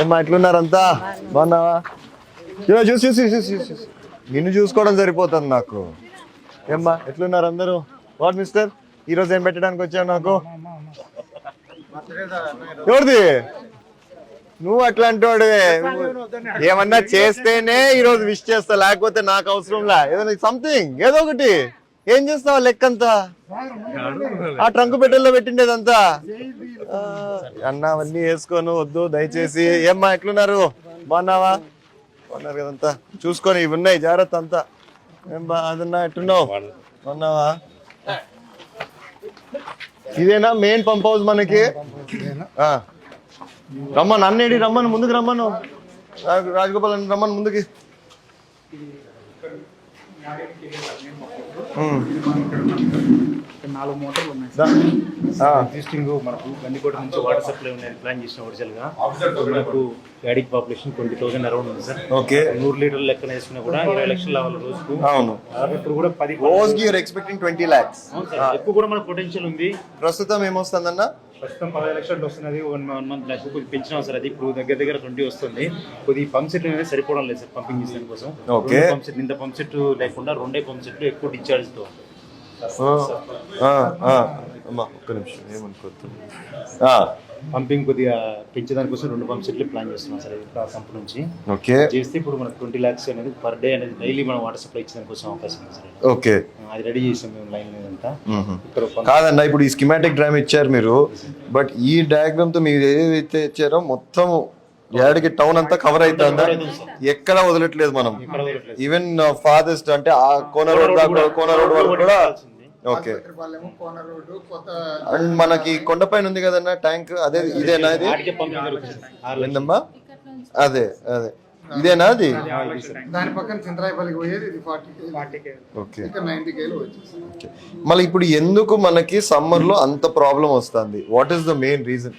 ఏమ్మా ఎట్లున్నారంతా? బాగున్నావా? చూసి చూసి చూసి చూసి చూసి. నిన్ను చూసుకోవడం సరిపోతుంది నాకు. ఏమ్మా ఎట్లున్నారు అందరూ? What mister? ఈ రోజు ఏం పెట్టడానికి వచ్చావు నాకు? ఎవరిది? నువ్వు అట్లాంటి వాడివే ఏమన్నా చేస్తేనే ఈ రోజు విష్ చేస్తా లేకపోతే నాకు అవసరంలా. ఏదైనా సంథింగ్ ఏదో ఒకటి. ఏం చేస్తావు లెక్కంతా? ఆ ట్రంక్ పెట్టెల్లో పెట్టిండేదంతా? అన్నా అన్న అవన్నీ వేసుకోను వద్దు దయచేసి. ఏమ్మా ఎట్లున్నారు? బాగున్నావా? బాగున్నారు కదంతా. చూసుకొని ఇవి ఉన్నాయి జాగ్రత్త అంతా. ఏం బా అదన్నా ఎట్టున్నావు? బాగున్నావా? ఇదేనా మెయిన్ పంప్ హౌస్ మనకి? ఆ. రమ్మను అన్నేడి రమ్మను ముందుకు రమ్మను. రాజగోపాల్ అన్న రమ్మను ముందుకి. నాలుగు మోటార్లు ఉన్నాయి. ఎగ్జిస్టింగ్ మనకు గండికోట నుంచి వాటర్ సప్లై ఉన్నాయి ప్లాన్ చేసిన ఒరిజినల్గా. మనకు యాడిక్ పాపులేషన్ ట్వంటీ థౌసండ్ అరౌండ్ ఉంది సార్. ఓకే. నూరు లీటర్ల లెక్కన వేసుకున్నా కూడా ఇరవై లక్షలు రావాలి రోజుకు. అవును. ఇప్పుడు కూడా పది రోజుకి ఎక్స్పెక్టింగ్ ట్వంటీ ల్యాక్స్ అవును సార్. ఎక్కువ కూడా మన పొటెన్షియల్ ఉంది. ప్రస్తుతం ఏమొస్తుందన్న? ప్రస్తుతం పదహారు లక్షలు వస్తున్నది. వన్ వన్ మంత్ బ్యాక్ కొద్దిగా పెంచినాం సార్ అది. ఇప్పుడు దగ్గర దగ్గర ట్వంటీ వస్తుంది. కొద్ది పంప్ సెట్ అనేది సరిపోవడం లేదు సార్ పంపింగ్ చేసిన కోసం. Okay. పంప్ సెట్ ఇంత పంప్ సెట్ లేకుండా రెండే పంప్ సెట్లు ఎక్కువ డిశ్చార్జ్తో. అమ్మా ఒక్క నిమిషం ఏమనుకోవద్దు. పంపింగ్ కొద్దిగా పెంచడానికి కోసం రెండు పంప్ సెట్లు ప్లాన్ చేస్తున్నాం సార్ ఆ కంపెనీ నుంచి. ఓకే. చేస్తే ఇప్పుడు మనకు ట్వంటీ ల్యాక్స్ అనేది పర్ డే అనేది డైలీ మనం వాటర్ సప్లై కోసం అవకాశం ఉంది సార్. ఓకే. అది రెడీ చేసాం మేము లైన్ అంతా. ఇక్కడ కాదన్న ఇప్పుడు ఈ స్కిమాటిక్ డ్రామ్ ఇచ్చారు మీరు బట్ ఈ డయాగ్రామ్తో మీరు ఏదైతే ఇచ్చారో మొత్తం ఏడికి టౌన్ అంతా కవర్ అవుతుందా? ఎక్కడ వదలట్లేదు మనం. ఈవెన్ ఫాదెస్ట్ అంటే ఆ కోన రోడ్ దాకా కోన రోడ్ వరకు కూడా ఓకే అండ్ మనకి కొండపైన ఉంది కదన్న ట్యాంక్ అదే ఇదేనా ఇది. ఏందమ్మా? అదే అదే. ఇదేనా అది? దాని పక్కన చింతరాయపల్లికి పోయేది ఇది ఫార్టీ ఫార్టీ ఓకే. ఇక్కడ నైన్టీ కేలు వచ్చేసి ఓకే. మళ్ళీ ఇప్పుడు ఎందుకు మనకి సమ్మర్లో అంత ప్రాబ్లం వస్తుంది? What is the main reason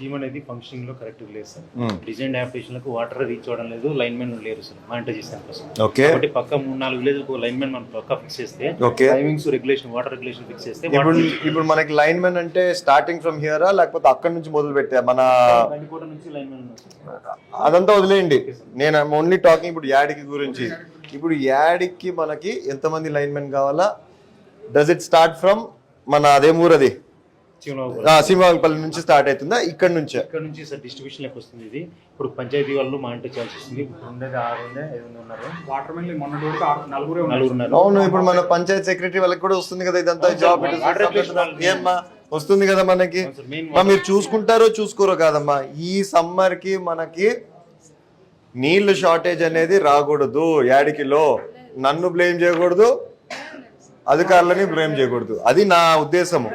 scheme అనేది ఫంక్షనింగ్లో కరెక్ట్ లేదు సార్. Hmm. డిజైన్ అప్లికేషన్లకు వాటర్ రీచ్ అవ్వడం లేదు లైన్ మెన్ లేరు సార్. మానిటర్ చేసిన కోసం. ఓకే కాబట్టి పక్క మూడు నాలుగు విలేజ్ లైన్ మెన్ మనం పక్క ఫిక్స్ చేస్తే. Timings regulation water regulation fix చేస్తే ఇప్పుడు ఇప్పుడు మనకి లైన్ మెన్ అంటే స్టార్టింగ్ ఫ్రమ్ హియరా లేకపోతే అక్కడ నుంచి మొదలు పెట్టా మన నుంచి లైన్ మెన్ అదంతా వదిలేయండి. నేను ఓన్లీ టాకింగ్ ఇప్పుడు యాడికి గురించి. ఇప్పుడు యాడికి మనకి ఎంతమంది లైన్ మెన్ కావాలా? డస్ ఇట్ స్టార్ట్ ఫ్రమ్ మన అదే ఊరది సింహాపల్లి నుంచి స్టార్ట్ అవుతుందా? ఇక్కడ నుంచే? ఇక్కడ నుంచి సార్ డిస్ట్రిబ్యూషన్ లెక్క వస్తుంది ఇది. ఇప్పుడు పంచాయతీ వాళ్ళు మానిటర్ చేయాల్సి వస్తుంది. ఇప్పుడు ఉండేది ఆరు ఉన్నారు. వాటర్ మెన్ మొన్నటి వరకు నలుగురే ఉన్నారు. నలుగురు అవును ఇప్పుడు మన పంచాయత్ సెక్రటరీ వాళ్ళకి కూడా వస్తుంది కదా ఇదంతా జాబ్ ఏమ్మా వస్తుంది కదా మనకి. మీరు చూసుకుంటారో చూసుకోరో కాదమ్మా. ఈ సమ్మర్కి మనకి నీళ్ళు షార్టేజ్ అనేది రాకూడదు. యాడికిలో నన్ను బ్లేమ్ చేయకూడదు. అధికారులని బ్లేమ్ చేయకూడదు. అది నా ఉద్దేశము.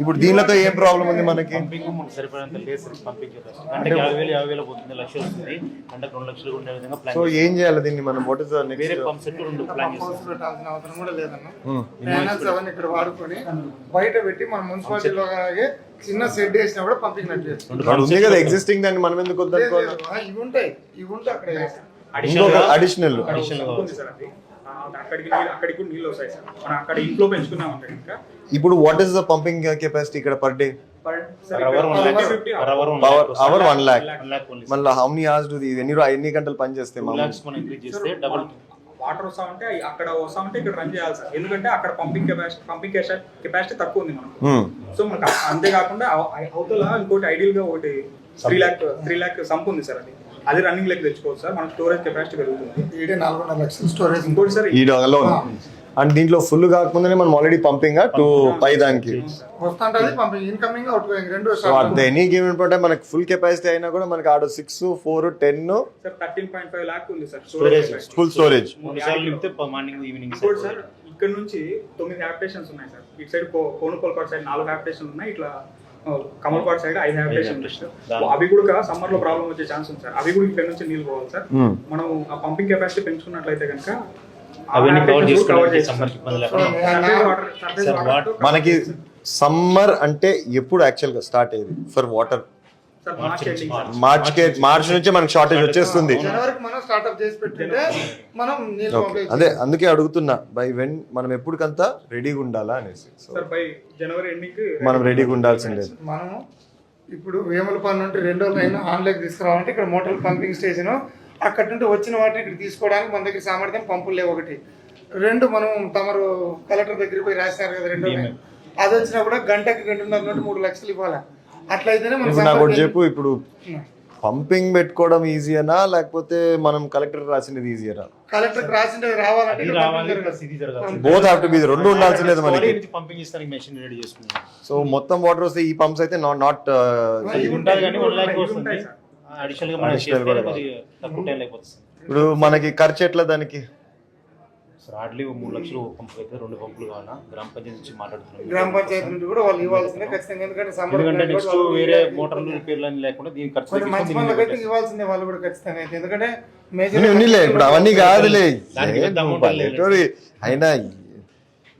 ఇప్పుడు దీనితో ఏం ప్రాబ్లం ఉంది మనకి? సో ఏం చేయాలి దీన్ని మనం? సెట్ ప్యానల్స్ అవన్నీ ఇక్కడ వాడుకొని బయట పెట్టి మన మున్సిపాలిటీలో అలాగే చిన్న షెడ్ వేసినా కూడా పంపింగ్ నట్టు చేస్తాం. ఉంది కదా ఎగ్జిస్టింగ్ దాన్ని మనం ఎందుకు ఇవి ఉంటాయి. ఇవి ఉంటే అక్కడ. ఇంకొక అడిషనల్ అడిషనల్ ఉంది సార్ అది ఆ, అక్కడికి నీళ్ళు- అక్కడికి కూడా నీళ్ళు వస్తాయి సార్. మనం అక్కడ ఇంట్లో పెంచుకున్నాం అంటే ఇంకా ఇప్పుడు what is the pumping capacity ఇక్కడ per day hour one only మళ్ళీ హౌ మెనీ అవర్స్ డు ఎన్ని ఎన్ని గంటలు పని చేస్తే వాటర్ వస్తా ఉంటే అక్కడ వస్తా ఉంటే ఇక్కడ రన్ చేయాలి సార్. ఎందుకంటే అక్కడ పంపింగ్ కెపాసిటీ పంపింగ్ కెపాసిటీ తక్కువ ఉంది మనకు. Hmm. సో మనకు అ- అంతేకాకుండా అవ- అవ- అవతల ఇంకోటి ఐడియల్గా ఒకటి three lakh three lakh sump ఉంది సార్ అది. అది రన్నింగ్ లెక్క తెచ్చుకోవచ్చు సార్. మన స్టోరేజ్ కెపాసిటీ పెరుగుతుంది. నాలుగున్నర లక్షలు స్టోరేజ్ ఇంకోటి సార్ ఈ అలోన్ అండ్ దీంట్లో ఫుల్ కాకముందే మనం ఆల్రెడీ పంపింగ్ టు పై దానికి. వస్తుంటది పంపింగ్ ఇన్కమింగ్ అవుట్ గోయింగ్ రెండు so at any given point మనకి ఫుల్ కెపాసిటీ అయినా కూడా మనకి ఆడ six four ten sir thirteen point five lakh ఉంది sir Storage. Storage full storage ఇక్కడ నుంచి తొమ్మిది హ్యాబిటేషన్స్ ఉన్నాయి సార్. ఇటు సైడ్ కోనుకోల్పాడు సైడ్ నాలుగు హ్యాబిటేషన్ ఉన్నాయి. ఇట్లా కమల్పాడు సైడ్ ఐదు హ్యాబిటేషన్ ఉన్నాయి సార్ దాని- అవి కూడా సమ్మర్లో ప్రాబ్లం వచ్చే ఛాన్స్ ఉంది సార్. అవి కూడా ఇక్కడ నుంచి నీళ్ళు పోవాలి సార్. Hmm. మనం ఆ పంపింగ్ కెపాసిటీ పెంచుకున్నట్లయితే కనుక మనకి సమ్మర్ అంటే ఎప్పుడు యాక్చువల్గా స్టార్ట్ అయ్యేది? ఫర్ వాటర్ మార్చ్ మార్చ్ నుంచే మనకి షార్టేజ్ వచ్చేస్తుంది. జనవరికి మనం స్టార్ట్అప్ చేసి పెట్టుంటే మనం నీళ్ళు ఓకే. పంపించ అదే అందుకే అడుగుతున్నా బై వెన్ మనం ఎప్పటికంతా రెడీగా ఉండాలా అనేసి. So sir by January ending మనం రెడీగా ఉండాల్సిందే. మనము ఇప్పుడు వేములపల్లి నుండి రెండో లైన్ ఆన్లైన్ తీసుకురావాలంటే ఇక్కడ మోటార్ పంపింగ్ స్టేషన్ అక్కడ నుండి వచ్చిన వాటిని ఇక్కడ తీసుకోవడానికి మన దగ్గర సామర్థ్యం పంపులు లేవు ఒకటి. రెండు మనం తమరు కలెక్టర్ దగ్గరికి పోయి రాసినారు కదా రెండో లైన్. అది వచ్చినా కూడా గంటకి రెండున్నర నుండి మూడు లక్షలు ఇవ్వాలి? అట్లయితేనే మన ఇప్పుడు నాకు ఒకటి చెప్పు ఇప్పుడు పంపింగ్ పెట్టుకోవడం ఈజీనా లేకపోతే మనం కలెక్టర్ రాసినది ఈజీనా కలెక్టర్ రావాలంటే బోత్ హ్యావ్ టు బి రెండు ఉండాల్సిందే మనకి. పంపింగ్ ఇస్తానికి మెషిన్ రెడీ చేసుకున్నాం. సో మొత్తం వాటర్ వస్తే ఈ పంప్స్ అయితే నాట్ నాట్ ఇది ఉంటుంది కానీ వస్తుంది. అడిషనల్గా మనం చేస్తే తక్కువ టైం ఇప్పుడు మనకి ఖర్చు ఎట్లా దానికి? సార్ హార్డ్లీ మూడు లక్షలు ఒక పంపు అయితే రెండు పంపులు కావాలా? గ్రామ పంచాయతీ నుంచి మాట్లాడుతున్నాం. గ్రామ పంచాయతీ నుండి కూడా వాళ్ళు ఇవ్వాల్సిందే ఖచ్చితంగా ఎందుకంటే సమ్మర్ ఎందుకంటే కూడా నెక్స్ట్ వేరే. మోటార్లు రిపేర్లు అని లేకుండా దీనికి ఖర్చు మంచి దీనికి ఇవ్వాల్సిందే వాళ్ళు కూడా ఖచ్చితంగా అయితే. ఎందుకంటే మేజర్ ఉన్నీలే ఇప్పుడు అవన్నీ కాదులే. అయినా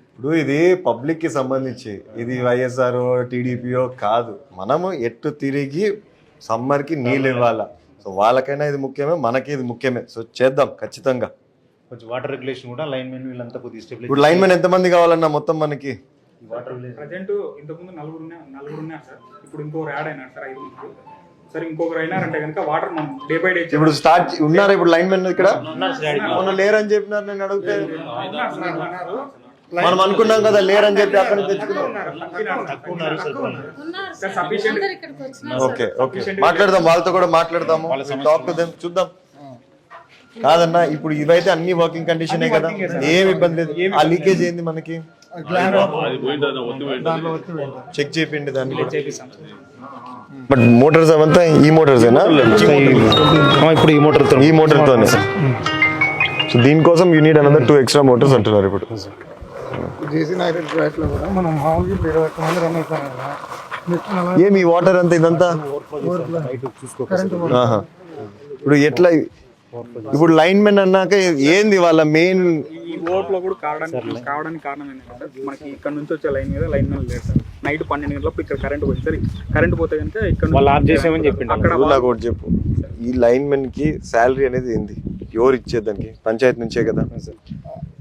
ఇప్పుడు ఇది పబ్లిక్కి సంబంధించి ఇది వైఎస్ఆర్ టీడీపీఓ కాదు. మనము ఎట్టు తిరిగి సమ్మర్కి నీళ్ళు ఇవ్వాలా? సో వాళ్ళకైనా ఇది ముఖ్యమే మనకి ఇది ముఖ్యమే. సో చేద్దాం ఖచ్చితంగా. కొంచెం వాటర్ రెగ్యులేషన్ కూడా లైన్ మెన్ వీళ్ళంతా కొద్దిగా స్టెబిలైజ్ ఇప్పుడు లైన్ మెన్ ఎంతమంది కావాలన్నా మొత్తం మనకి? వాటర్ ప్రజెంట్ ఇంతకుముందు నలుగురు ఉన్నా నలుగురు ఉన్నారు సార్. ఇప్పుడు ఇంకొకరు యాడ్ అయినారు సార్ ఐదు సార్ ఇంకొకరు అయినారంటే కనుక వాటర్ మనం డే బై డే ఇప్పుడు స్టార్ట్ ఉన్నారా ఇప్పుడు లైన్ మెన్ ఇక్కడ? ఉన్నారు సార్ యాడ్ మొన్న లేరని చెప్పినారు నేను అడిగితే. ఉన్నారు. మనం అనుకున్నాం కదా లేరని చెప్పి అక్కడి నుంచి తెచ్చుకున్నాం. ఉన్నారు సార్. అందరు ఇక్కడికి వచ్చినారు ఓకే ఓకే. మాట్లాడదాం వాళ్ళతో కూడా మాట్లాడదాము. టాక్ టు దెమ్ చూద్దాం. కాదన్నా ఇప్పుడు ఇవైతే అన్ని వర్కింగ్ కండిషనే కదా. ఏమి ఇబ్బంది లేదు. ఆ లీకేజ్ ఏంది మనకి? చెక్ చేయండి దాన్ని బట్ మోటార్స్ అవంతా ఈ మోటార్స్ ఇప్పుడు ఈ మోటార్ ఈ మోటార్ తోనే. సో దీనికోసం you need another two extra motors అంటున్నారు ఇప్పుడు. జేసీ నాయకుడి ట్రాక్లో కూడా మనం మామూలుగా ఇప్పుడు ఇరవై ఒక్క మంది రన్ అవుతాం కదా. నెక్స్ట్ అలా ఏమి వాటర్ అంతా ఇదంతా. ఇప్పుడు ఎట్లా ఇప్పుడు లైన్ మెన్ అన్నాక ఏంది వాళ్ళ మెయిన్ ఈ ఓట్లో కూడా కావడానికి కావడానికి కారణం ఏంటంటే మనకి ఇక్కడ నుంచి వచ్చే లైన్ మీద లైన్ మెన్ లేదు సార్. నైట్ పన్నెండు గంటలకు ఇక్కడ కరెంట్ పోయింది సార్ కరెంట్ పోతే కనుక ఇక్కడ వాళ్ళు ఆఫ్ చేసామని చెప్పిండు? అక్కడ నాకు ఒకటి చెప్పు. ఈ లైన్ మెన్కి శాలరీ అనేది ఏంది? ఎవరు ఇచ్చేది దానికి? పంచాయతీ నుంచే కదా?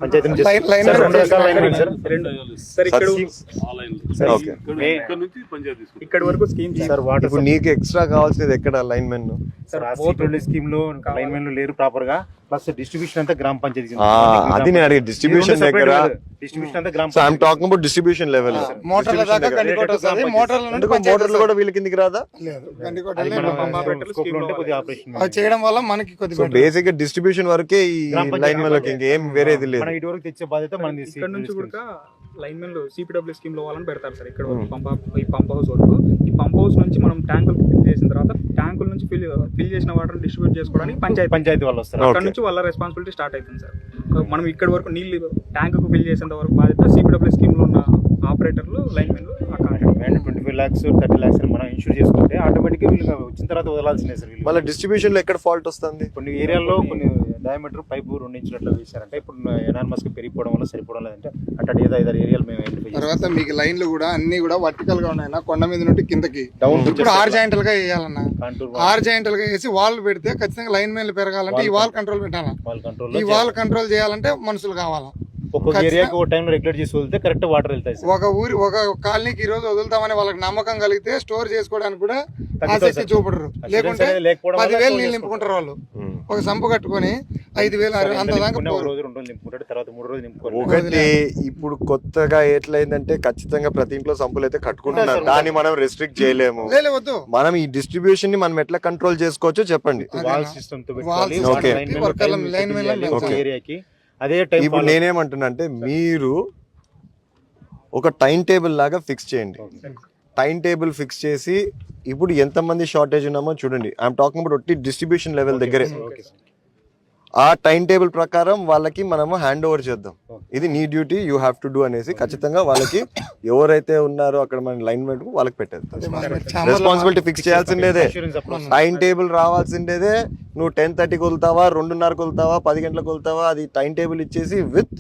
పంచాయతీ నుంచి లైన్- లైన్ సార్, మెన్ రెండు రకాల లైన్ మెన్ సార్ రెండు సార్ ఇక్కడ ఓకే. ఇక్కడ వరకు స్కీమ్ సార్. వాటర్ ఇప్పుడు నీకు ఎక్స్ట్రా కావాల్సింది ఎక్కడ లైన్ మెన్ సార్ స్కీమ్లో లైన్ మెన్ లేరు ప్రాపర్గా. ప్లస్ డిస్ట్రిబ్యూషన్ అంతా గ్రామ పంచాయతీ అది నేను అడిగే డిస్ట్రిబ్యూషన్ దగ్గర డిస్ట్రిబ్యూషన్ అంతా గ్రామ so I'm talking about distribution level మోటార్ల దాకా వస్తుంది. మోటార్ల నుండి మోటార్లు కూడా వీళ్ళ కిందికి రాదా? లేదు ఆపరేషన్ అది చేయడం వల్ల మనకి సో బేసిక్గా డిస్ట్రిబ్యూషన్ వరకే ఈ లైన్ మెన్ ఇంకేం వేరేది లేదు. మన ఇటు వరకు తెచ్చే బాధ్యత మన ఇక్కడ నుంచి కూడా లైన్ మెన్ సిపిడబ్ల్యూ స్కీమ్లో వాళ్ళని పెడతారు సార్. ఇక్కడ వరకు పంప్ ఈ పంప్ హౌస్ వరకు. ఈ పంప్ హౌస్ నుంచి మనం ట్యాంకులు ఫిల్ చేసిన తర్వాత ట్యాంకుల నుంచి ఫిల్ ఫిల్ చేసిన వాటర్ డిస్ట్రిబ్యూట్ చేసుకోవడానికి పంచాయతీ. పంచాయతీ వాళ్ళు వస్తారు. అక్కడ నుంచి వాళ్ళ రెస్పాన్సిబిలిటీ స్టార్ట్ అవుతుంది సార్. మనం ఇక్కడ వరకు నీళ్ళు ట్యాంక్కు ఫిల్ చేసేంత వరకు బాధ్యత సిపిడబ్ల్యూ స్కీమ్లో ఉన్న ఆపరేటర్లు లైన్ మెన్లు అక్కడ and twenty five lakhs thirty lakhs మనం ఇన్సూర్ చేసుకుంటే ఆటోమేటిక్గా వీళ్ళు వచ్చిన తర్వాత వదలాల్సిందే సార్ వీళ్ళు. మళ్ళీ డిస్ట్రిబ్యూషన్లో ఎక్కడ ఫాల్ట్ వస్తుంది? కొన్ని ఏరియాల్లో కొన్ని డయామీటర్ పైపు రెండు ఇంచులు అట్లా వేశారంటే ఇప్పుడు ఎనానమస్గా పెరిగిపోవడం వల్ల సరిపోవడం లేదంటే అంటే ఏదో ఐదారు ఏరియాలు మేము ఐడెంటిఫై తర్వాత మీకు లైన్లు కూడా అన్ని కూడా వర్టికల్గా ఉన్నాయి కొండ మీద నుండి కిందకి. Down ఇప్పుడు ఆర్జాయింటల్గా వేయాలన్నా. కాంటూర్ ఆర్జాయింటల్గా వేసి వాల్ పెడితే ఖచ్చితంగా లైన్ మీద పెరగాలంటే ఈ వాల్ కంట్రోల్ పెట్టాలా? ఈ వాల్ కంట్రోల్ చేయాలంటే మనుషులు కావాలా? ఒక్కొక్క ఏరియాకి ఒక టైం రెగ్యులేట్ చేసి వదిలితే కరెక్ట్ వాటర్ వెళ్తాయి ఒక ఊరి ఒక కాలనీకి ఈ రోజు వదులుతామని వాళ్ళకి నమ్మకం కలిగితే స్టోర్ చేసుకోవడానికి కూడా ఆసక్తి. చూపడరు. లేకుంటే పదివేలు నీళ్ళు. నింపుకుంటారు వాళ్ళు. ఉమ్. ఒక సంపు కట్టుకొని ఐదు వేలు ఆరు- అంత దాకా నింపుకునే ఒక పోరు. రోజు రెండు రోజులు నింపుకుంటాడు తర్వాత మూడు రోజులు నింపుకోరు. ఒకటి ఇప్పుడు కొత్తగా ఎట్లయిందంటే ఖచ్చితంగా ప్రతి ఇంట్లో సంపులు అయితే కట్టుకుంటున్నారు దాన్ని మనం రెస్ట్రిక్ట్ చేయలేము. లే, లే, వద్దు. మనం ఈ డిస్ట్రిబ్యూషన్ని మనం ఎట్లా కంట్రోల్ చేసుకోవచ్చో చెప్పండి. వాల్ సిస్టమ్తో Wall పెట్టుకోవాలి system. Okay. లైన్ మెన్ వర్కర్ల టైం లైన్ మెన్ చేయాలి ఒక Okay. ఏరియాకి అదే టైం ఇప్పుడు నేనేమంటున్నా అంటే మీరు ఒక టైం టేబుల్ లాగా ఫిక్స్ చేయండి. టైం టేబుల్ ఫిక్స్ చేసి ఇప్పుడు ఎంతమంది షార్టేజ్ ఉన్నామో చూడండి. ఐఎమ్ టాకింగ్ అబౌట్ ఒట్టి డిస్ట్రిబ్యూషన్ లెవెల్ దగ్గరే. ఆ టైం టేబుల్ ప్రకారం వాళ్ళకి మనము హ్యాండ్ ఓవర్ చేద్దాం. ఇది నీ duty you have to do అనేసి ఖచ్చితంగా వాళ్ళకి ఎవరైతే ఉన్నారో అక్కడ మన లైన్ మెట్ వాళ్ళకి పెట్టేది రెస్పాన్సిబిలిటీ ఫిక్స్ చేయాల్సిందేదే. టైం టేబుల్ రావాల్సిందేదే. నువ్వు టెన్ థర్టీకి వదులుతావా రెండున్నరకు వదులుతావా పది గంటలకు వదులుతావా అది టైం టేబుల్ ఇచ్చేసి విత్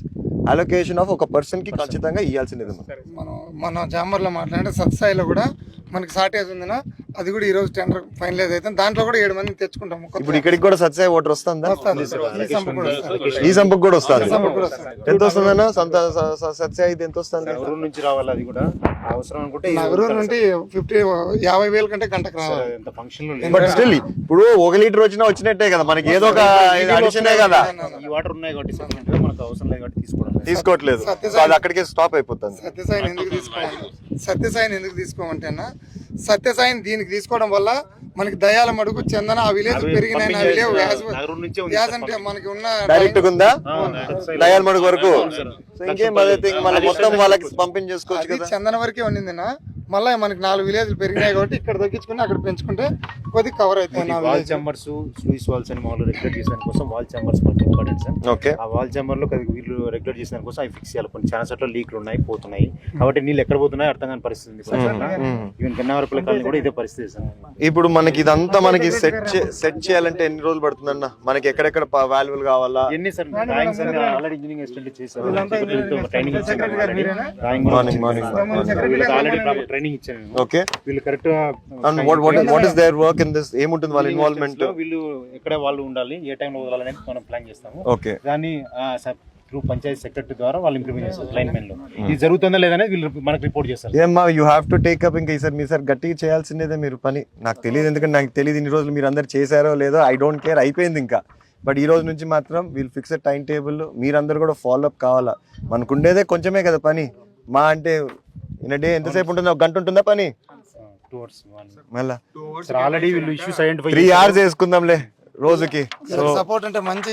అలొకేషన్ ఆఫ్ ఒక పర్సన్కి ఖచ్చితంగా ఇవ్వాల్సిందేది మనం. మనం మన జాంబర్లో మాట్లాడే సత్సాయిలో కూడా మనకి షార్టేజ్ ఉందినా అది కూడా ఈ రోజు టెండర్ ఫైనలైజ్ అయితే దాంట్లో కూడా ఏడు మందిని తెచ్చుకుంటాం ఇప్పుడు ఇక్కడికి కూడా సత్సాయి ఓటర్ వస్తుందా. ఈ సంపకు కూడా వస్తుంది. ఎంత వస్తుందన్న? సత్సాయి ఇది ఎంత వస్తుంది? ఊరు నుంచి రావాలి అది కూడా. అవసరం అనుకుంటే ఇది నగరు నుండి ఫిఫ్టీ యాభై వేల కంటే గంటకు రావాలి. ఎంత ఫంక్షన్లో బట్ స్టిల్ ఇప్పుడు ఒక లీటర్ వచ్చినా వచ్చినట్టే కదా మనకి ఏదో ఒక అడిషనే కదా. ఈ వాటర్ ఉన్నాయి కాబట్టి మనకు అవసరం లేదు కాబట్టి తీసుకోవడం లేదు. తీసుకోవట్లేదు. అది అక్కడికే స్టాప్ అయిపోతుంది. సత్యసాయిని ఎందుకు తీసుకోమంటే సత్యసాయిని ఎందుకు తీసుకోమంటేనా? సత్యసాయిని దీనికి తీసుకోవడం వల్ల మనకి దయాల మడుగు చందన ఆ విలేజ్ అవి వ్యాస్ సార్ అంటే మనకి ఉన్న డైరెక్ట్ ఉందా? డయల్ మడుగు వరకు. ఇంకేం అదైతే మళ్ళీ మొత్తం వాళ్ళకి పంపించేసుకోవచ్చు చందన వరకే ఉండిందినా మళ్ళీ మనకి నాలుగు విలేజ్లు పెరిగినాయి కాబట్టి ఇక్కడ తగ్గించుకుని అక్కడ పెంచుకుంటే కొద్దిగా కవర్ అవుతాయి నా వాల్ చాంబర్స్ స్లూయిస్ వాల్స్ అని మామూలు రెగ్యులేట్ చేసిన కోసం వాల్ చాంబర్స్ మనకి ఇంపార్టెంట్ సార్. ఓకే. ఆ వాల్ చాంబర్లో వీళ్ళు రెగ్యులేట్ చేసిన కోసం అవి ఫిక్స్ చేయాలి. కొన్ని చాలా చోట్ల లీక్లు ఉన్నాయి పోతున్నాయి. కాబట్టి నీళ్ళు ఎక్కడ పోతున్నాయో అర్థం కాని పరిస్థితి ఉంది ఈవెన్ గన్నవరపల్లి కాలనీ కూడా ఇదే పరిస్థితి సార్. ఇప్పుడు మనకి ఇదంతా మనకి సెట్ సెట్ చేయాలంటే ఎన్ని రోజులు పడుతుందన్న? మనకి ఎక్కడెక్కడ వాల్యుబుల్ కావాలా? ఎన్ని sir? Drawings already engineering assistant చేశారు. ట్రైనింగ్ ఆల్రెడీ ట్రైనింగ్ ఇచ్చాను. ఓకే వీళ్ళు correct and what what what is there work in this ఏముంటుంది వాళ్ళ ఇన్వాల్వ్మెంట్ వీళ్ళు ఎక్కడ వాళ్ళు ఉండాలి ఏ టైంలో వదలాలనేది మనం ప్లాన్ చేస్తాము. ఓకే దాన్ని త్రూ పంచాయతీ సెక్రటరీ ద్వారా వాళ్ళు ఇంప్లిమెంట్ చేస్తారు లైన్ మెన్లో. ఇది జరుగుతుందా లేదనేది వీళ్ళు మనకు రిపోర్ట్ చేస్తారు. ఏమ్మా you have to take up ఇంకా ఈసారి మీ సార్ గట్టిగా చేయాల్సిందేదే మీరు పని. నాకు తెలియదు ఎందుకంటే నాకు తెలియదు ఇన్ని రోజులు మీరు అందరు చేశారో లేదో ఐ డోంట్ కేర్ అయిపోయింది ఇంకా. బట్ ఈ రోజు నుంచి మాత్రం వీల్ ఫిక్స్ టైం టేబుల్ మీరందరూ కూడా ఫాలో అప్ కావాలా? మనకు ఉండేదే కొంచెమే కదా పని. మా అంటే ఇన్ డే ఎంతసేపు ఉంటుందా ఒక గంట ఉంటుందా పని? టూ అవర్స్ మళ్ళా. ఆల్రెడీ వీళ్ళు ఇష్యూస్ త్రీ అవర్స్ వేసుకుందాంలే రోజుకి. సో సపోర్ట్ అంటే మంచి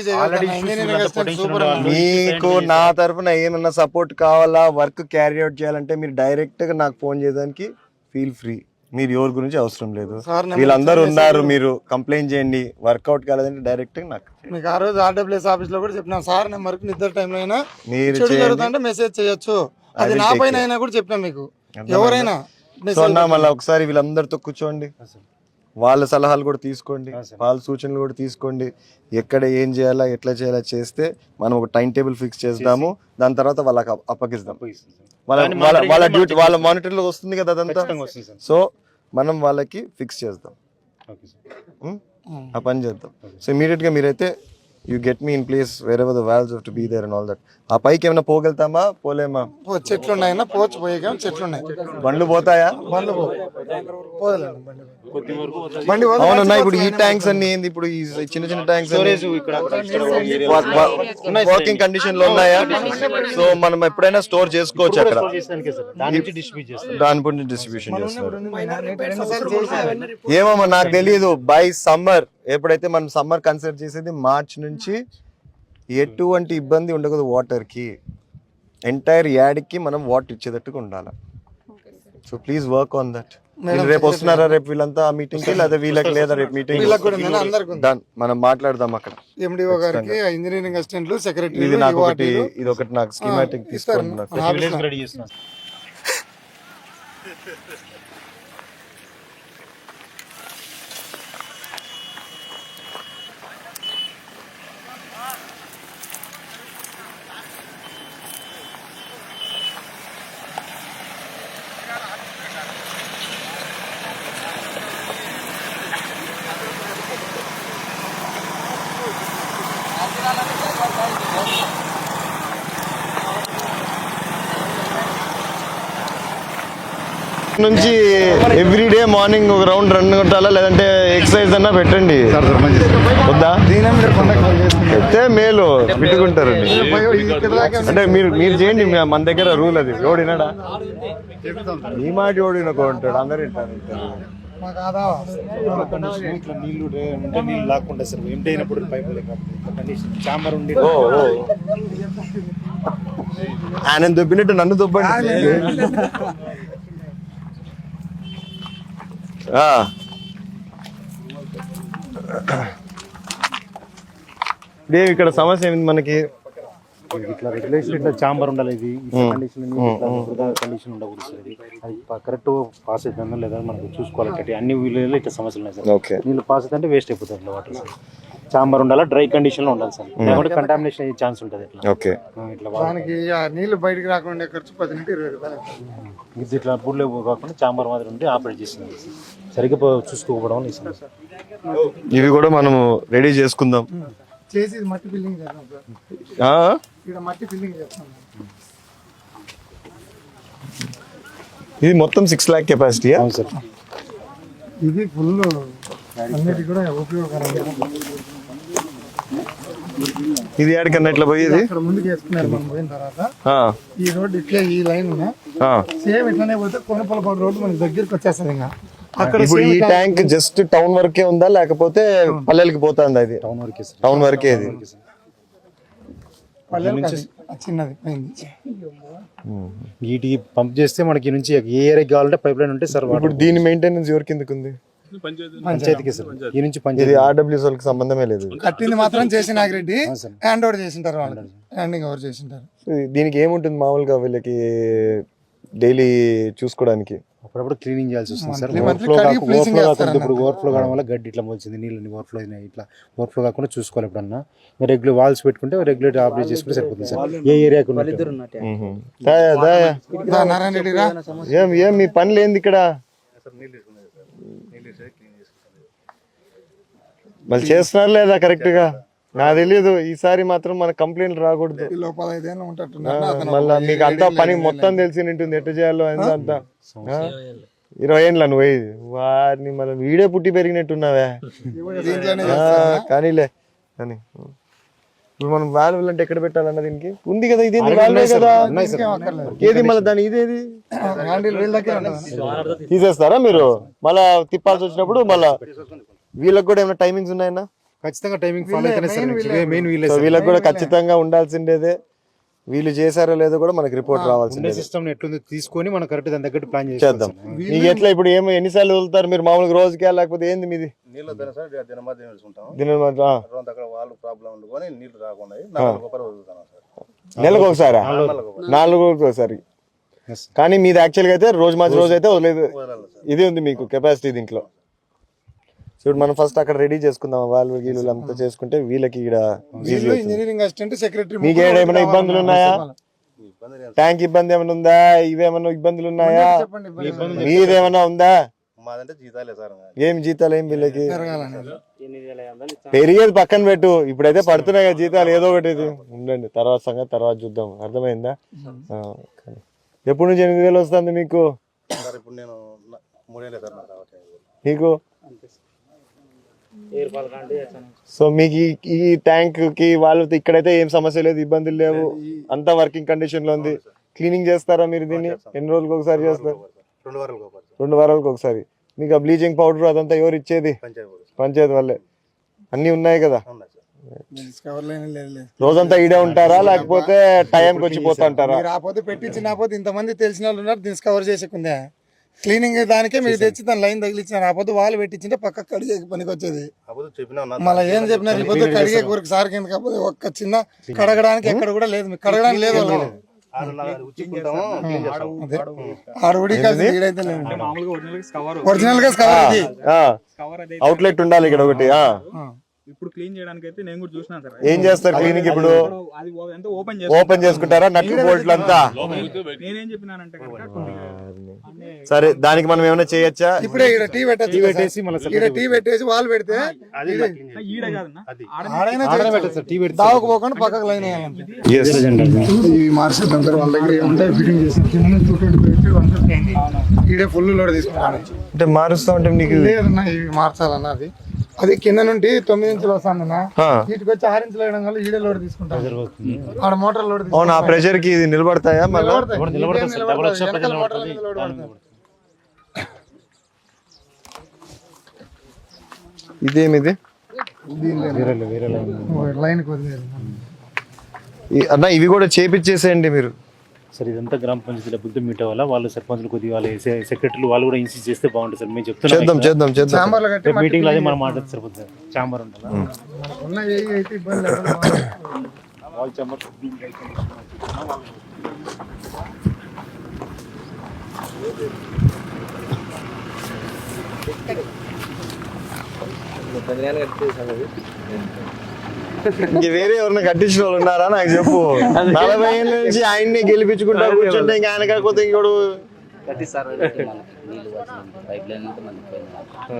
మీకు నా తరఫున ఏమన్నా సపోర్ట్ కావాలా? వర్క్ క్యారీ అవుట్ చేయాలంటే మీరు డైరెక్ట్గా నాకు ఫోన్ చేయడానికి ఫీల్ ఫ్రీ మీరు ఎవరి గురించి అవసరం లేదు. వీళ్ళందరూ ఉన్నారు మీరు కంప్లైంట్ చేయండి. వర్కౌట్ కాలేదంటే డైరెక్ట్ నాకు మీకు ఆ రోజు ఆర్డబ్ల్యూఎస్ ఆఫీస్లో కూడా చెప్పిన సార్ నెంబర్కి నిద్ర టైంలో అయినా మీరు జరుగుతుంటే మెసేజ్ చేయొచ్చు. అది నా పైన. అయినా కూడా చెప్పినా మీకు. ఎవరైనా సో అన్న మళ్ళీ ఒకసారి వీళ్ళందరితో కూర్చోండి. వాళ్ళ సలహాలు కూడా తీసుకోండి. వాళ్ళ సూచనలు కూడా తీసుకోండి. ఎక్కడ ఏం చేయాలా ఎట్లా చేయాలా చేస్తే మనం ఒక టైం టేబుల్ ఫిక్స్ చేద్దాము. దాని తర్వాత వాళ్ళకి అప్ప- అప్పగిస్తాం. వాళ్ళ వాళ్ళ డ్యూటీ వాళ్ళ మానిటర్లో వస్తుంది కదా అదంతా? సో మనం వాళ్ళకి ఫిక్స్ చేద్దాం. Okay sir. ఉం? ఆ పని చేద్దాం. సో ఇమీడియట్గా మీరైతే you get me in place wherever the valves to be there and all that ఆ పైకి ఏమైనా పోగలుగుతామా? పోలేమా? పో చెట్లు ఉన్నాయన్నా పోవచ్చు పోయేగా చెట్లు ఉన్నాయి బండ్లు పోతాయా? బండ్లు బండి అవునన్నా ఇప్పుడు ఈ ట్యాంక్స్ అన్ని ఏంది? ఇప్పుడు ఈ చిన్న చిన్న ట్యాంక్స్ వర్కింగ్ కండిషన్లో ఉన్నాయా? సో మనం ఎప్పుడైనా స్టోర్ చేసుకోవచ్చు అక్కడ. దాని గురించి డిస్ట్రిబ్యూషన్ చేస్తారు. ఏమమ్మా నాకు తెలియదు బై సమ్మర్ ఎప్పుడైతే మనం సమ్మర్ కన్సిడర్ చేసేది మార్చ్ నుంచి ఎటువంటి ఇబ్బంది ఉండకూడదు వాటర్కి ఎంటైర్ యాడ్కి మనం వాటర్ ఇచ్చేటట్టుగా ఉండాలి. So please work on that రేపు వస్తున్నారా? రేపు వీళ్ళంతా ఆ మీటింగ్కి లేదా వీళ్ళకి లేదా రేపు మీటింగ్ మనం మాట్లాడదాం అక్కడ. ఎండిఓ గారికి ఇంజనీరింగ్ అసిస్టెంట్లు సెక్రటరీ ఇది నాకు ఒకటి ఇది ఒకటి నాకు స్కీమాటిక్ తీసుకోండి. నుంచి ఎవ్రీ డే మార్నింగ్ ఒక రౌండ్ రన్ కొట్టాలా లేదంటే ఎక్సర్సైజ్ అన్నా పెట్టండి వద్దా అయితే మేలు పెట్టుకుంటారండి అంటే మీరు మీరు చేయండి మన దగ్గర రూల్ అది ఎవడినాడా మీ మాట ఎవడినకో ఉంటాడు అందరు మాకు ఆదా ఇట్లా నీళ్ళు రే- ఉంటే నీళ్ళు లాక్కుండా సార్. ఎంటీ అయినప్పుడు కండిషన్. చాంబర్ ఉండి. ఆయన దొబ్బినట్టు నన్ను దొబ్బండి. ఇక్కడ సమస్య ఏమిటి మనకి? ఇట్లా రెగ్యులేషన్ ఇట్లా చాంబర్ ఉండాలి ఇది. కండిషన్ కండిషన్ ఉండకూడదు సార్ ఇది. అది కరెక్ట్ పాస్ అవుతుందో లేదా మనకు చూసుకోవాలి. కట్టి అన్ని వీళ్ళు ఇట్లా సమస్యలు ఉన్నాయి సార్. ఓకే నీళ్ళు పాస్ అవుతుంటే వేస్ట్ అయిపోతుంది వాటర్ సార్. చాంబర్ ఉండాలా డ్రై కండిషన్లో ఉండాలి సార్. లేకుంటే కంటామినేషన్ అయ్యే ఛాన్స్ ఉంటుంది ఇట్లా. ఓకే ఇట్లా దానికి ఆ నీళ్ళు బయటికి రాకుండా ఖర్చు పది నుండి ఇరవై రూపాయలు ఇది ఇట్లా బుడ్లో కాకుండా చాంబర్ మాదిరి ఉంటే ఆపరేట్ చేస్తుంది సరిగ్గా చూసుకోకపోవడం ఇవి కూడా మనము రెడీ చేసుకుందాం. చేసి ఇది మట్టి బిల్డింగ్ సార్ ఆ? ఇక్కడ మట్టి బిల్డింగ్ చేస్తాం ఇది మొత్తం సిక్స్ ల్యాక్ సార్. ఇది ఫుల్ అన్నిటి కూడా ఉపయోగకరంగా. ఇది ఏడికన్నా ఇట్లా పోయేది అక్కడ ముందుకు వేసుకున్నారు మనం పోయిన తర్వాత. ఆ, ఈ రోడ్ ఇట్లే ఈ లైన్ ఆ. సేమ్ ఇట్లనే పోతే కొనపలపాడు రోడ్డు మనకి దగ్గరికి వచ్చేస్తుంది ఇంకా. ఇప్పుడు ఈ ట్యాంక్ జస్ట్ టౌన్ వరకే ఉందా? లేకపోతే పల్లెలకి పోతుందా ఇది టౌన్ వరకే సార్ టౌన్ వరకే ఇది అది? చిన్నది. వీటికి పంప్ చేస్తే మనకి నుంచి ఏ ఏరియాకి కావాలంటే పైప్ లైన్ ఉంటే సార్ ఇప్పుడు దీని మెయింటెనెన్స్ ఎవరి కిందకు ఉంది? పంచాయతీకి సార్ ఈ నుంచి ఇది పంచాయతీ ఆర్డబ్ల్యూఎస్ వాళ్ళకి సంబంధమే లేదు. కట్టింది మాత్రం చేసి నాగిరెడ్డి. హ్యాండ్ ఓవర్ చేసింటారు వాళ్ళు హ్యాండింగ్ ఓవర్ చేసింటారు. దీనికి ఏముంటుంది మామూలుగా వీళ్ళకి డైలీ చూసుకోవడానికి? అప్పుడప్పుడు క్లీనింగ్ చేయాల్సి వస్తుంది సార్. ఓవర్ఫ్లో కాకుండా ఇప్పుడు ఓవర్ఫ్లో కావడం వల్ల గడ్డి ఇట్లా మొలిచింది నీళ్ళని ఓవర్ఫ్లో అయినాయి ఇట్లా ఓవర్ఫ్లో కాకుండా చూసుకోవాలి ఎప్పుడన్నా. రెగ్యులర్ వాల్స్ పెట్టుకుంటే రెగ్యులర్ ఆపరేట్ చేసుకుంటే సరిపోతుంది సార్. ఏ ఏరియాకి ఏం ఏం మీ పనులు ఏంది ఇక్కడ? మళ్ళీ చేస్తున్నారు లేదా కరెక్ట్ నాకు తెలియదు ఈసారి మాత్రం మన కంప్లైంట్ రాకూడదు. మళ్ళా మీకు అంతా పని మొత్తం తెలిసి ఉంటుంది ఎట్ట చేయాలో ఎంత అంతా? ఇరవై ఏండ్ల నువ్వు పోయి వారిని మనం వీడే పుట్టి పెరిగినట్టున్నావే. కానీలే కానీ. ఇప్పుడు మనం వాల్వ్ అంటే ఎక్కడ పెట్టాలన్న దీనికి? ఉంది కదా ఇది వాల్వే కదా? ఏది మళ్ళీ దాని ఇదేది? తీసేస్తారా మీరు? మళ్ళా తిప్పాల్సి వచ్చినప్పుడు మళ్ళా వీళ్ళకి కూడా ఏమైనా టైమింగ్స్ ఉన్నాయన్నా? ఖచ్చితంగా టైమింగ్ ఫాలో అయితేనే సార్ మెయిన్ వీలే సో వీళ్ళకి కూడా ఖచ్చితంగా ఉండాల్సిండేదే వీళ్ళు చేశారో లేదో కూడా మనకి రిపోర్ట్ ఉండే రావాల్సిందే సిస్టమ్ ఎట్లుంది తీసుకొని మనం కరెక్ట్ దాని దగ్గర ప్లాన్ చేద్దాం. మీకు ఎట్లా ఇప్పుడు ఏమో ఎన్నిసార్లు వదులుతారు మీరు మామూలుగా రోజుకే లేకపోతే ఏంది మీది? నీళ్ళు వాళ్ళు ప్రాబ్లం నీళ్ళు రాకుండా నెలకు ఒకసారి? నాలుగు ఒకసారి. కానీ మీది యాక్చువల్గా అయితే రోజు మార్చి రోజు. అయితే వదిలేదు. ఇది ఉంది మీకు కెపాసిటీ దీంట్లో. చూడు మనం ఫస్ట్ అక్కడ రెడీ చేసుకుందాం వాళ్ళు గీళ్ళు అంతా చేసుకుంటే వీళ్ళకి ఇక్కడ వీళ్ళు ఇంజనీరింగ్ అసిస్టెంట్ సెక్రటరీ మీకు ఏమైనా ఇబ్బందులు ఉన్నాయా? ట్యాంక్ ఇబ్బంది ఏమైనా ఉందా? ఇవేమన్నా ఇబ్బందులు ఉన్నాయా? మీదేమన్నా ఉందా? మాదంటే జీతాలే సార్ ఏం జీతాలు ఏం వీళ్ళకి? పెరిగేది పక్కన పెట్టు. ఇప్పుడైతే పడుతున్నాయి కదా జీతాలు ఏదో ఒకటి ఇది. ఉండండి తర్వాత సంగతి తర్వాత చూద్దాం. అర్థమైందా. ఎప్పటి నుంచి ఎనిమిది వేలు వస్తుంది మీకు? నాకు సో మీకు ఈ- ట్యాంక్కి వాళ్ళతో ఇక్కడైతే ఏం సమస్య లేదు ఇబ్బందులు లేవు. అంతా వర్కింగ్ కండిషన్లో ఉంది. క్లీనింగ్ చేస్తారా మీరు దీన్ని? ఎన్ని రోజులకు ఒకసారి చేస్తారు? రెండు వారాలకు ఒకసారి మీకు ఆ బ్లీచింగ్ పౌడర్ అదంతా ఎవరు ఇచ్చేది? పంచాయతీ వాళ్ళే. అన్ని ఉన్నాయి కదా? ఉన్నాయి సార్. డిస్కవర్ లైన్ లేదు లేదు. రోజంతా ఈడే ఉంటారా? లేకపోతే టైంకి వచ్చి పోతా ఉంటారా? రాకపోతే పెట్టించినపోతే ఇంతమంది తెలిసిన వాళ్ళు ఉన్నారు డిస్కవర్ చేసేకుందే క్లీనింగ్ దానికే మీరు తెచ్చి దాని లైన్ తగిలిచ్చిన రాకపోతే వాళ్ళు పెట్టించింటే పక్క కడిగే పనికి వచ్చేది మళ్ళీ ఏం చెప్పినారు ఇప్పుడు కడిగే కూరకు సార్ కింద కాకపోతే ఒక్క చిన్న కడగడానికి ఎక్కడ కూడా లేదు. మీకు కడగడానికి లేదు వాళ్ళు. ఒరిజినల్ కవర్ ఒరిజినల్గా కవర్ ఇది. కవర్ అదే అవుట్లెట్ ఉండాలి ఇక్కడ ఒకటి. ఆ. ఇప్పుడు క్లీన్ చేయడానికి అయితే నేను కూడా చూసినా సార్. ఏం చేస్తారు క్లినిక్ ఇప్పుడు? అది ఎంత ఓపెన్ ఓపెన్ చేసుకుంటారా? నట్లు బోల్ట్లు అంతా నేనేం చెప్పినానంటే కనుక సరే దానికి మనం ఏమైనా చేయొచ్చా? ఇప్పుడే ఇక్కడ టీ పెట్టచ్చు పెట్టేసి మళ్ళీ ఇక్కడ టీ పెట్టేసి. వాళ్ళు పెడితే ఈడ కాదన్నా? ఆడైనా ఆడనే పెట్టదు సార్ టీ పెడితే. దావకు పోకుండా పక్కకు లైన్ వేయాలంటే ఇవి మార్చేద్దాం సార్ వాళ్ళ దగ్గర ఫిట్టింగ్ చేసి కింద నుంచి టూ ట్వంటీ పెట్టి వన్ ఫిఫ్టీ అయింది ఈడే ఫుల్ లోడ్ తీసుకుంటాను. అంటే మారుస్తా ఉంటే నీకు లేదన్నా ఇవి మార్చాలన్నా అది. అది కింద నుండి తొమ్మిది ఇంచులు వస్తుందన్నా. ఆ. వీటికి వచ్చి ఆరు ఇంచులు వేయడం వల్ల ఈడే లోడ్ తీసుకుంటాను ఆడ మోటార్ లోడ్ అవును ఆ ప్రెషర్కి ఇది నిలబడతాయా ఇదేమిది? లైన్ అన్న ఇవి కూడా చేపిచ్చేసేయండి మీరు. సార్ ఇదంతా గ్రామ పంచాయతీ డబ్బులతో మీట్ అవ్వాలా వాళ్ళు సర్పంచులు కొద్దిగా వాళ్ళు సెక్రటరీలు వాళ్ళు కూడా ఇన్సిస్ట్ చేస్తే బాగుంటుంది సార్. మేము చేద్దాం చెప్తున్నాం చేద్దాం మీటింగ్ అదే మనం మాట్లాడితే సరిపోతుంది సార్ చాంబర్ ఉండాలా? ఉన్న ఏ అయితే ఇబ్బంది లేకుండా వాల్ చాంబర్ ఇంక వేరే ఎవరైనా కట్టించిన వాళ్ళు ఉన్నారా? నాకు చెప్పు. నలభై ఏళ్ళ నుంచి ఆయన్ని గెలిపించుకుంటా కూర్చుంటే ఇంకా ఆయన కాకపోతే ఇంకోడు పైప్ లైన్ ఆ.